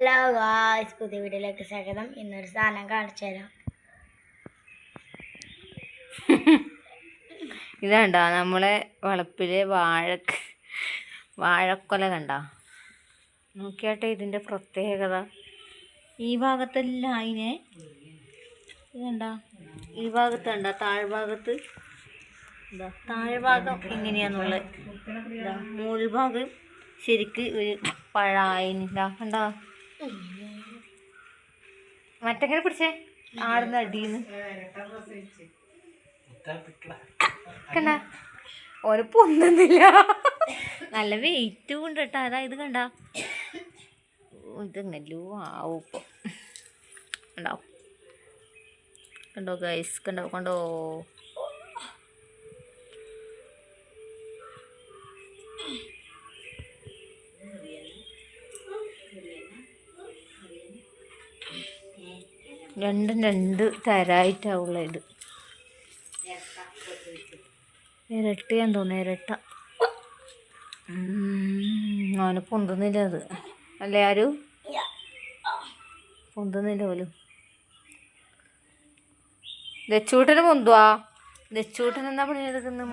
Hello guys പുതിയ വീഡിയോയിലേക്ക് സ്വാഗതം. ഇന്നൊരു സാധനം കാണിച്ചു തരാം. ഇതാണ്ടോ നമ്മളെ വളപ്പിൽ വാഴ വാഴക്കൊല കണ്ടോ? നോക്കിയാട്ടെ ഇതിന്റെ പ്രത്യേകത. ഈ ഭാഗത്തെല്ലാം അതിനെ ഇതുണ്ടോ ഈ ഭാഗത്ത് കണ്ട? താഴ്ഭാഗത്ത് ഇതാ താഴ്ഭാഗം ഇങ്ങനെയാന്നുള്ളത്. ഇതാ മുൾഭാഗം ശരിക്ക് ഒരു പഴായിനില്ല കണ്ടോ? മറ്റങ്ങനെ പിടിച്ചേ? ആടുന്ന അടിയിന്ന്. കണ്ട? ഒരു പൊന്നുന്നില്ല നല്ല വെയിറ്റ് ഉണ്ട് കേട്ടോ. അതാ ഇത് കണ്ട. ഇതെങ്ങല്ലോ ആവും ഇപ്പൊ. കണ്ടോ? കണ്ടോ ഗൈസ് കണ്ടോ കണ്ടോ? രണ്ടും രണ്ട് തരായിട്ടാവുള്ള ഇത്. ഇരട്ടിയാൻ തോന്നുന്നു ഇരട്ട. അവന് പൊന്തുന്നില്ല അത്. അല്ലേ ആരും? പൊന്തുന്നില്ല പോലും. ദച്ചൂട്ടന് പൊന്തുവാ? ദച്ചൂട്ടൻ എന്നാ പണിയെടുക്കുന്ന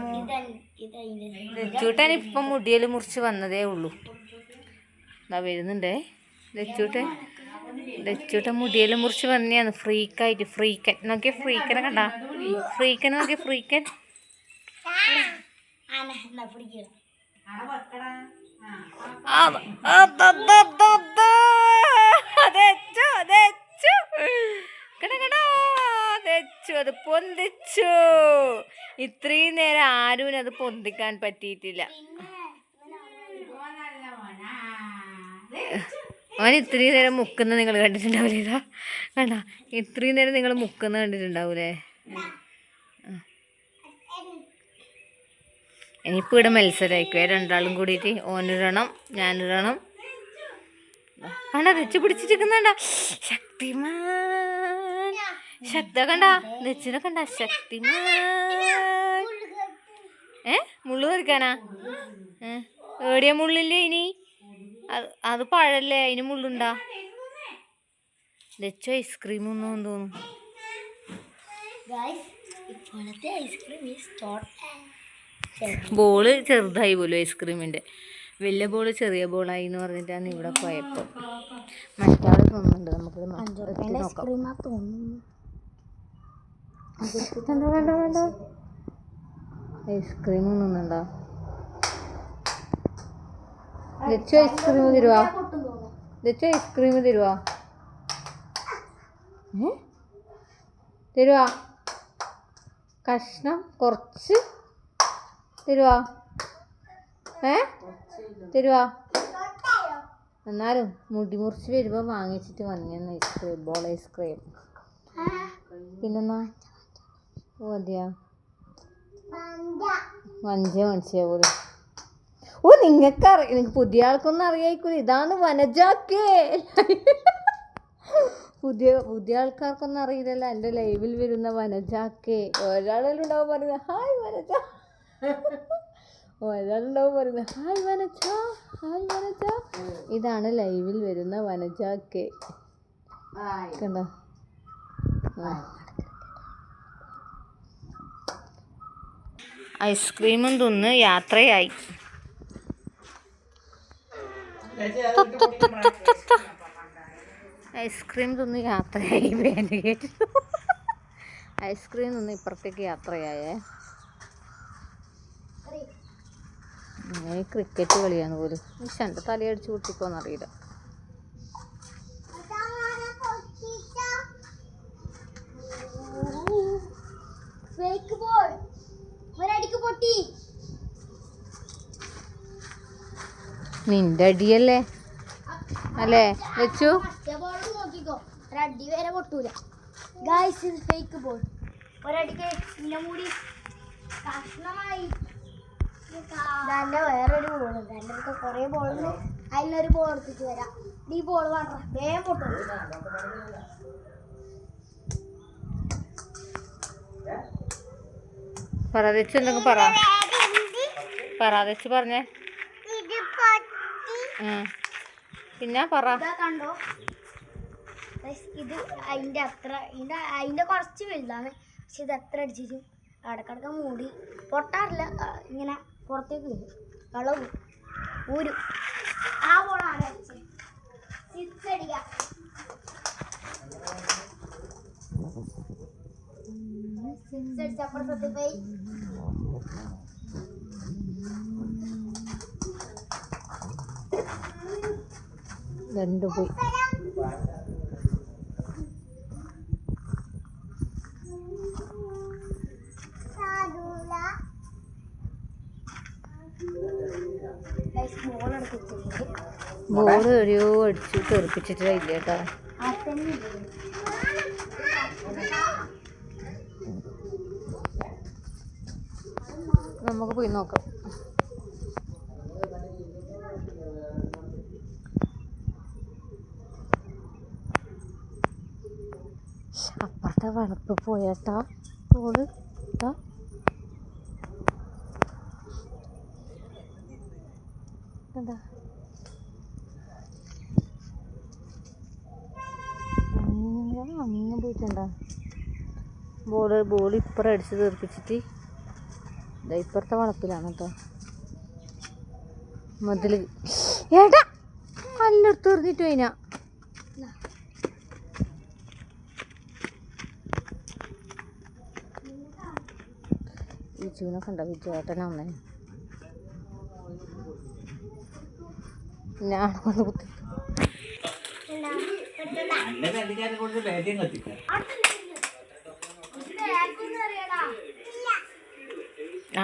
ദച്ചൂട്ടൻ ഇപ്പം മുടിയിൽ മുറിച്ച് വന്നതേ ഉള്ളൂ. എന്താ വരുന്നുണ്ടേ. ദച്ചൂട്ടൻ ദച്ചൂട്ടൻ മുടിയിൽ മുറിച്ച് വന്നെയാണ്. ഫ്രീക്കായിട്ട് ഫ്രീക്കൻ. നോക്കിയ ഫ്രീക്കനെ കണ്ട? ഫ്രീക്കൻ നോക്കിയ ഫ്രീക്കൻ. അത് പൊന്തിച്ചു. ഇത്രയും നേരം ആരും അത് പൊന്തിക്കാൻ പറ്റിയിട്ടില്ല. അവൻ ഇത്രയും നേരം മുക്കുന്ന നിങ്ങൾ കണ്ടിട്ടുണ്ടാവില്ല ഇതാ? കണ്ട? ഇത്രയും നേരം നിങ്ങൾ മുക്കുന്ന കണ്ടിട്ടുണ്ടാവൂലേ? ഇനിയിപ്പോൾ ഇവിടെ മത്സരമായിക്കോ രണ്ടാളും കൂടിയിട്ട് ഓനൊരെണ്ണം ഞാനൊരെണ്ണം. കണ്ട വെച്ച് പിടിച്ചിരിക്കുന്നുണ്ട? ശക്തിമാൻ. ശക്ത കണ്ട? നെച്ചിനെ കണ്ട? ശക്തിമാൻ. ഏ മുള്ളു തെറിക്കാനാ ഏ എവിടെയാ മുള്ളില്ലേ ഇനി? അത് അത് പഴല്ലേ? അതിന് മുള്ളുണ്ടാ? ലച്ചു ഐസ്ക്രീം ഒന്നും തോന്നുന്നു. ഇപ്പോഴത്തെ ഐസ്ക്രീം ഈസ് ബോൾ ചെറുതായി പോലും ഐസ്ക്രീമിന്റെ. വലിയ ബോൾ ചെറിയ ബോളായി എന്ന് പറഞ്ഞിട്ടാണ് ഇവിടെ പോയപ്പോൾ മറ്റാൾ തോന്നുന്നുണ്ട്. നമുക്ക് നോക്കാം. ഐസ്ക്രീം തിന്നുന്നുണ്ടോ? ലച്ചു ഐസ്ക്രീം തരുവാ? ലച്ചു ഐസ്ക്രീം തരുവാ? തരുവാ? കഷ്ണം കുറച്ച് തരുവാ? ഏ? തരുവാ? എന്നാലും മുടി മുറിച്ച് വരുമ്പോൾ വാങ്ങിച്ചിട്ട് വന്നിരുന്നു ഐസ്ക്രീം ബോൾ ഐസ്ക്രീം പിന്നെന്നാ? ഓ അതെയാ? വഞ്ച പോലും. ഓ നിങ്ങൾക്ക് അറിയാം നിങ്ങൾക്ക് പുതിയ ആൾക്കൊന്നും അറിയായിക്കൂല ഇതാണ് വനജാക്കേ. പുതിയ പുതിയ ആൾക്കാർക്കൊന്നും അറിയില്ലല്ലോ. എന്റെ ലൈവിൽ വരുന്ന വനജാക്കേ. ഒരാളെല്ലാം ഉണ്ടാവും പറയുന്നത് ഹായ് വനജ. ഒരാളുണ്ടാവും പറയുന്നത് ഹായ് വനജ ഹായ് വനജ. ഇതാണ് ലൈവിൽ വരുന്ന വനജാക്കേ. കണ്ടോ? ഐസ്ക്രീമും തിന്ന് യാത്രയായി. ഐസ്ക്രീം തിന്ന് യാത്രയായി വേണ്ടി കേട്ടു ഐസ്ക്രീം തിന്ന് ഇപ്പുറത്തേക്ക് യാത്രയായേ. ഇങ്ങനെ ക്രിക്കറ്റ് കളിയാണ് പോലും. ഈ ശന്റെ തലയടിച്ച് പൊട്ടിക്കോന്നറിയില്ല ഫേക്ക് ബോൾ ഒരടിക്ക് പൊട്ടി നിന്റെ അടിയല്ലേ? അല്ലേ? വെച്ചു? ഒരടി വരെ പൊട്ടൂല ഗായ്സ് ഇത് ഫേക്ക് ബോൾ ഒരടിക്ക് പിന്നെ മൂടി കഷ്ണമായി. ഇതല്ല വേറൊരു ബോൾ ഉണ്ട്. എന്റെ അടുത്ത് കുറേ ബോളുണ്ട് അതിലൊരു ബോൾ എടുത്തിട്ട് വരാം. ഈ ബോൾ വേണ്ട. വേഗം പൊട്ടും. പറ വെച്ചു എന്തെങ്കിലും പറ. പറ വെച്ച് പറഞ്ഞേ. പിന്നെ പറ. കണ്ടോ? ഇത് അതിന്റെ അത്ര ഇതിന്റെ അതിന്റെ കുറച്ച് വലുതാണ്. പക്ഷെ ഇത് എത്ര അടിച്ചിട്ട് ഇടക്കിടക്ക് മൂടി പൊട്ടാറില്ല. ഇങ്ങനെ പുറത്തേക്ക് വരും. വെള്ളം ഊരും. ആ പോണാണ് സിക്സ് സിക്സ് അടിച്ചപ്പുറത്തെ പോയി. രണ്ടു പോയി. ബോൾ എവിടെയോ അടിച്ചു തെറിപ്പിച്ചിട്ടില്ല കേട്ടോ നമുക്ക് പോയി നോക്കാം. വളപ്പ് പോയാട്ടാ. ബോൾ ട്ടാ. കണ്ടാ? അങ്ങനെ പോയിട്ടുണ്ടാ ബോൾ ബോൾ ഇപ്പുറം അടിച്ച് തീർപ്പിച്ചിട്ട് ഇതാ ഇപ്പുറത്തെ വളപ്പിലാണ് കേട്ടോ മതിൽ. ഏട്ടാ കല്ലെടുത്ത് എറിഞ്ഞിട്ട് പോയിനാ. വിജുവിനെ കണ്ട? അമ്മേ. ഞാൻ വന്ന് കുത്തി.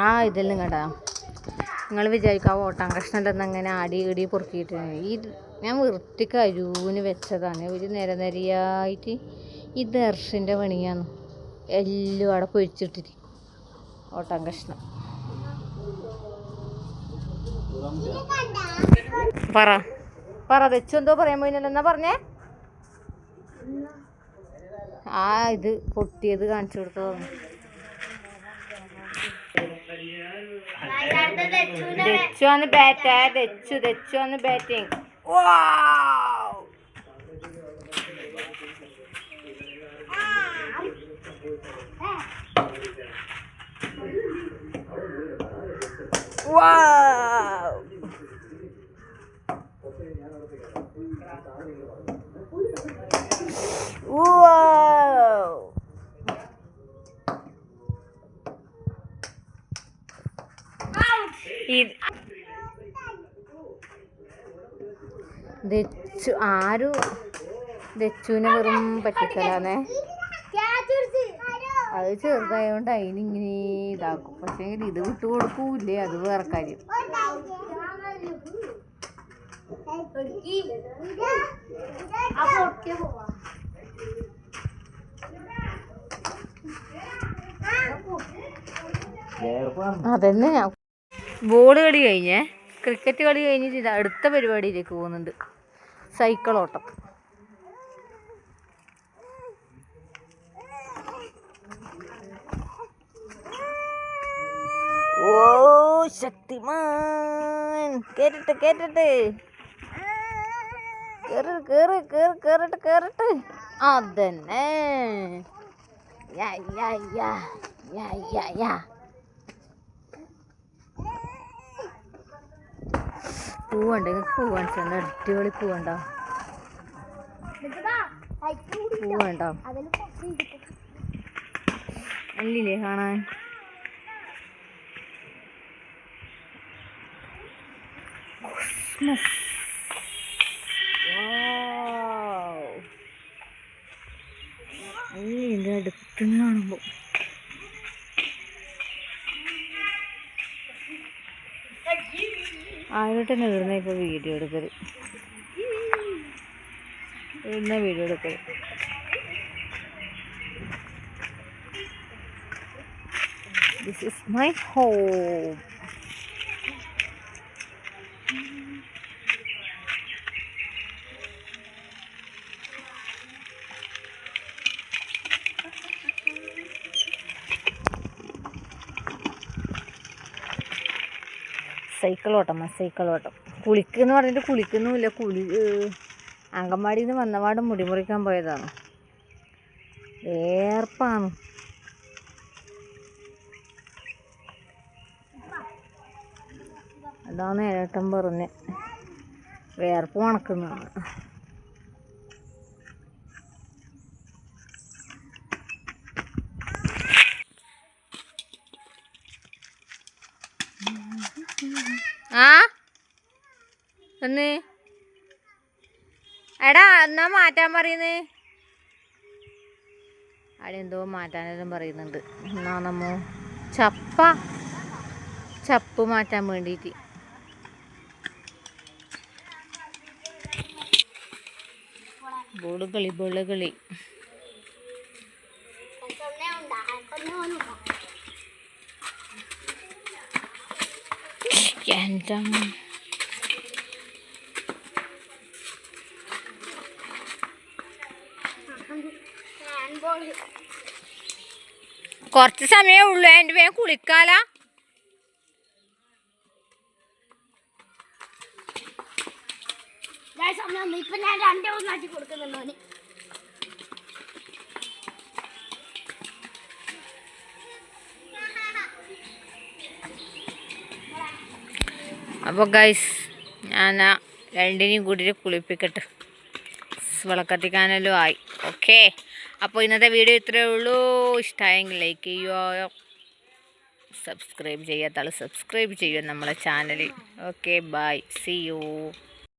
ആ ഇതെല്ലാം കേട്ടാ നിങ്ങൾ വിചാരിക്കും ആ ഓട്ടാൻ കഷ്ണം അങ്ങനെ ആടി ഇടി പൊറുക്കിയിട്ട്. ഈ ഞാൻ വൃത്തിക്ക് അരൂന് വെച്ചതാണ്. ഒരു നിര നിരയായിട്ട് ഈ ദർശന്റെ പണിയാണ്. എല്ലാം അവിടെ പൊരിച്ചിട്ടിരിക്കും ഓട്ടാൻ കഷ്ണം പറ. പറ വെച്ചു എന്തോ പറയാൻ പോയിന്നല്ലോ എന്നാ പറഞ്ഞേ? ആ ഇത് പൊട്ടിയത് കാണിച്ചു കൊടുത്തു. ദച്ചു ആണ് ബാറ്റ് ദച്ചു ദച്ചു ആണ് ബാറ്റിംഗ് Wow! ഇത് ദച്ചു ആരും? ദച്ചുവിനെ വെറും പറ്റിക്കലാന്നേ. അത് ചെറുതായതുകൊണ്ട് അതിനിങ്ങനെ ഇതാക്കും. പക്ഷേ ഇത് വിട്ടു കൊടുക്കൂല്ലേ? അത് വേറെ കാര്യം. അതന്നെ ഞാൻ. ബോൾ കളി കഴിഞ്ഞേ ക്രിക്കറ്റ് കളി കഴിഞ്ഞിട്ട് അടുത്ത പരിപാടിയിലേക്ക് പോകുന്നുണ്ട്. സൈക്കിൾ ഓ ശക്തിമാൻ. കേട്ടിട്ട് കേട്ടിട്ട്. കേറ് കേറ് കേറ് കേറിട്ട് കേറിട്ട്. അതന്നെ. പൂവുണ്ട് നിങ്ങൾക്ക് പൂ കാണിച്ചു അടിപൊളി പൂവുണ്ടോ? പൂ വേണ്ടോ അല്ലില്ലേ കാണാൻ. ക്രിസ്മസ് ഇതിന്റെ അടുത്ത് കാണുമ്പോൾ ആരോട്ടന്നെ ഇടുന്ന ഇപ്പോൾ വീഡിയോ എടുക്കൽ? ഇടുന്ന വീഡിയോ എടുക്കൽ. This is my home cycle ഓട്ടം സൈക്കിൾ ഓട്ടം കുളിക്കെന്ന് പറഞ്ഞിട്ട് കുളിക്കുന്നുമില്ല. കുളി അങ്കൻവാടിയിൽ നിന്ന് വന്നപാട് മുടി മുറിക്കാൻ പോയതാണ്. വേർപ്പാണ്. അതാണ് ഏട്ടൻ പറഞ്ഞ്. വേർപ്പ് മണക്കുന്നതാണ് ആ എന്ന് എടാ എന്നാ മാറ്റാൻ പറയുന്നേ? അവിടെ എന്തോ മാറ്റാനെല്ലാം പറയുന്നുണ്ട്. എന്നാ നമ്മോ ചപ്പ. ചപ്പ് മാറ്റാൻ വേണ്ടിയിട്ട് ബോൾ കളി ബോൾ എന്റെ കുറച്ച് സമയമേ ഉള്ളൂ. എന്റെ വേഗം കുളിക്കാല. ഇപ്പൊ ഞാൻ രണ്ടേ ഒന്നാക്കി കൊടുക്കുന്നുണ്ടോ അവന്? അപ്പോൾ ഗൈസ് ഞാൻ ആ രണ്ടിനെയും കൂട്ടിയിട്ട് കുളിപ്പിക്കട്ടെ. വിളക്കത്തിക്കാനല്ലോ ആയി. ഓക്കെ അപ്പോൾ ഇന്നത്തെ വീഡിയോ ഇത്രയേ ഉള്ളൂ. ഇഷ്ടമായെങ്കിൽ ലൈക്ക് ചെയ്യുമോ സബ്സ്ക്രൈബ് ചെയ്യാത്ത ആൾ സബ്സ്ക്രൈബ് ചെയ്യുമോ നമ്മളെ channel okay bye see you